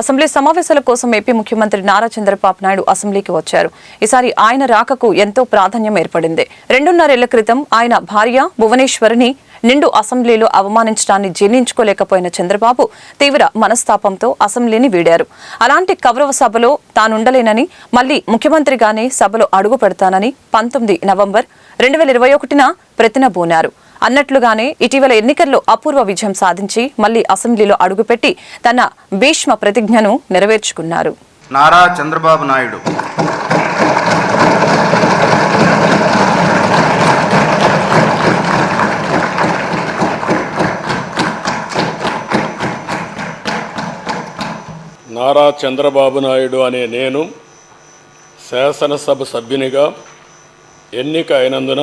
Assembly సమావేశాల కోసం AP ముఖ్యమంత్రి నారా చంద్రబాబు నాయుడు అసెంబ్లీకి వచ్చారు. ఈసారి ఆయన రాకకు ఎంతో ప్రాధాన్యం ఏర్పడింది. రెండున్నరేళ్ళ క్రితం ఆయన భార్య భువనేశ్వరిని నిండు అసెంబ్లీలో అవమానించడాన్ని జీర్ణించుకోలేకపోయిన చంద్రబాబు తీవ్ర మనస్తాపంతో అసెంబ్లీని వీడారు. అలాంటి కౌరవ సభలో తానుండలేనని మళ్ళీ ముఖ్యమంత్రిగానే సభలో అడుగు పెడతానని పంతొమ్మిది నవంబర్ రెండు వేల ఇరవై ఒకటిన ప్రతినబూనారు అన్నట్లుగానే ఇటీవల ఎన్నికల్లో అపూర్వ విజయం సాధించి మళ్ళీ అసెంబ్లీలో అడుగుపెట్టి తన భీష్మ ప్రతిజ్ఞను నెరవేర్చుకున్నారు. నారా చంద్రబాబు నాయుడు. నారా చంద్రబాబు నాయుడు అనే నేను శాసనసభ సభ్యునిగా ఎన్నిక అయినందున